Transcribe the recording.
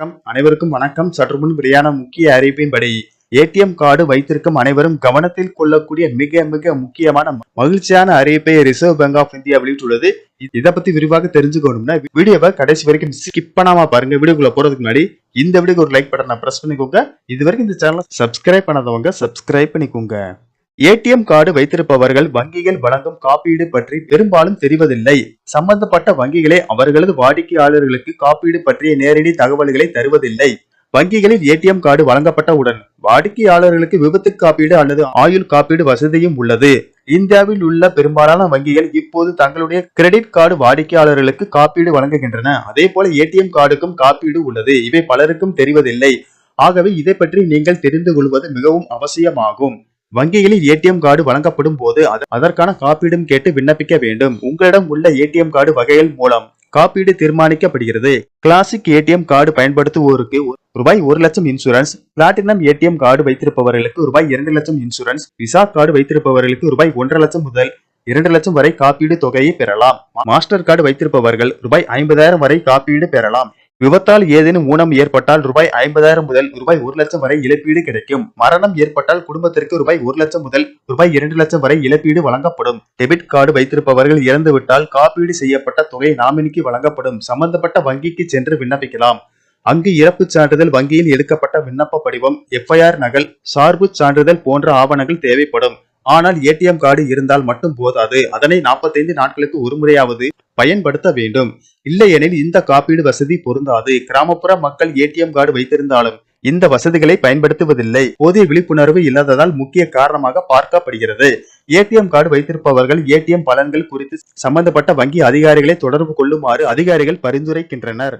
வணக்கம். அனைவருக்கும் வணக்கம். சற்று முன் வெளியான முக்கிய அறிவிப்பின்படி ஏடிஎம் கார்டு வைத்திருக்கும் அனைவரும் கவனத்தில் கொள்ளக்கூடிய மிக மிக முக்கியமான மகிழ்ச்சியான அறிவிப்பை ரிசர்வ் பேங்க் ஆஃப் இந்தியா வெளியிட்டுள்ளது. இதை இத பத்தி விரிவாக தெரிஞ்சுக்கணும்னா வீடியோவை கடைசி வரைக்கும் ஸ்கிப் பண்ணாம பாருங்க. வீடியோக்குள்ள போறதுக்கு முன்னாடி இந்த வீடியோக்கு ஒரு லைக் பட்டனை பிரஸ் பண்ணிக்கோங்க. இது வரைக்கும் இந்த சேனலை சப்ஸ்கிரைப் பண்ணாதவங்க சப்ஸ்கிரைப் பண்ணிக்கோங்க. ஏடிஎம் கார்டு வைத்திருப்பவர்கள் வங்கிகள் வழங்கும் காப்பீடு பற்றி பெரும்பாலும் தெரிவதில்லை. சம்பந்தப்பட்ட வங்கிகளே அவர்களது வாடிக்கையாளர்களுக்கு காப்பீடு பற்றிய நேரடி தகவல்களை தருவதில்லை. வங்கிகளில் ஏடிஎம் கார்டு வழங்கப்பட்டவுடன் வாடிக்கையாளர்களுக்கு விபத்து காப்பீடு அல்லது ஆயுள் காப்பீடு வசதியும் உள்ளது. இந்தியாவில் உள்ள பெரும்பாலான வங்கிகள் இப்போது தங்களுடைய கிரெடிட் கார்டு வாடிக்கையாளர்களுக்கு காப்பீடு வழங்குகின்றன. அதே போல ஏடிஎம் கார்டுக்கும் காப்பீடு உள்ளது. இவை பலருக்கும் தெரிவதில்லை. ஆகவே இதை பற்றி நீங்கள் தெரிந்து கொள்வது மிகவும் அவசியமாகும். வங்கிகளில் ஏடிஎம் கார்டு வழங்கப்படும் போது அதற்கான காப்பீடும் கேட்டு விண்ணப்பிக்க வேண்டும். உங்களிடம் உள்ள ஏடிஎம் கார்டு வகைகள் மூலம் காப்பீடு தீர்மானிக்கப்படுகிறது. கிளாசிக் ஏடிஎம் கார்டு பயன்படுத்துவோருக்கு ரூபாய் ஒரு லட்சம் இன்சூரன்ஸ் பிளாட்டினம் ஏடிஎம் கார்டு வைத்திருப்பவர்களுக்கு ரூபாய் இரண்டு லட்சம் இன்சூரன்ஸ் விசா கார்டு வைத்திருப்பவர்களுக்கு ரூபாய் ஒன்றரை லட்சம் முதல் இரண்டு லட்சம் வரை காப்பீடு தொகையை பெறலாம். மாஸ்டர் கார்டு வைத்திருப்பவர்கள் ரூபாய் ஐம்பதாயிரம் வரை காப்பீடு பெறலாம். விபத்தால் ஏதேனும் ஊனம் ஏற்பட்டால் ரூபாய் ஐம்பதாயிரம் முதல் ரூபாய் ஒரு லட்சம் வரை இழப்பீடு கிடைக்கும். மரணம் ஏற்பட்டால் குடும்பத்திற்கு ரூபாய் ஒரு லட்சம் முதல் ரூபாய் இரண்டு லட்சம் வரை இழப்பீடு வழங்கப்படும். டெபிட் கார்டு வைத்திருப்பவர்கள் இறந்துவிட்டால் காப்பீடு செய்யப்பட்ட தொகை நாமினிக்கு வழங்கப்படும். சம்பந்தப்பட்ட வங்கிக்கு சென்று விண்ணப்பிக்கலாம். அங்கு இறப்புச் சான்றிதழ் வங்கியில் எடுக்கப்பட்ட விண்ணப்ப படிவம் எஃப்ஐஆர் நகல் சார்பு சான்றிதழ் போன்ற ஆவணங்கள் தேவைப்படும். ஆனால் ஏடிஎம் கார்டு இருந்தால் மட்டும் போதாது. அதனை 45 நாட்களுக்கு ஒருமுறையாவது பயன்படுத்த வேண்டும். இல்லையெனில் இந்த காப்பீடு வசதி பொருந்தாது. கிராமப்புற மக்கள் ஏடிஎம் கார்டு வைத்திருந்தாலும் இந்த வசதிகளை பயன்படுத்துவதில்லை. போதிய விழிப்புணர்வு இல்லாததால் முக்கிய காரணமாக பார்க்கப்படுகிறது. ஏடிஎம் கார்டு வைத்திருப்பவர்கள் ஏடிஎம் பலன்கள் குறித்து சம்பந்தப்பட்ட வங்கி அதிகாரிகளை தொடர்பு கொள்ளுமாறு அதிகாரிகள் பரிந்துரைக்கின்றனர்.